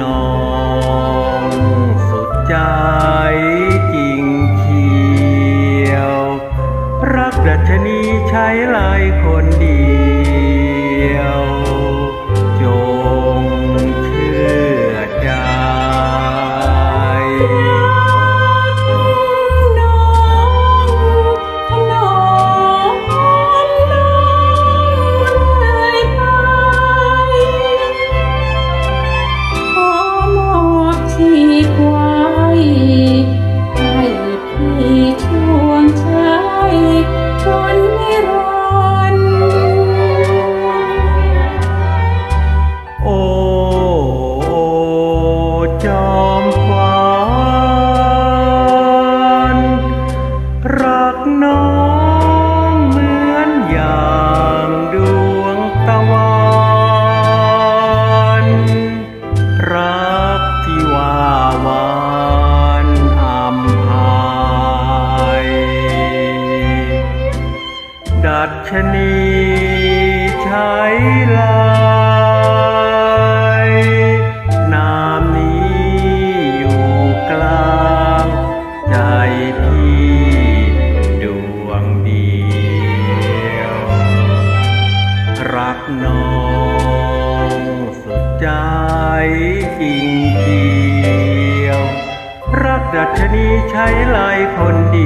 น้องสดใจจริงเขียว รักดัชนีใช้ลายคนดี ชนีใช้ลายนามนี้อยู่กลางใจพี่ดวงเดียว รักน้องสุดใจจริงเดียว รักดัชนีใช้ลายคนเดี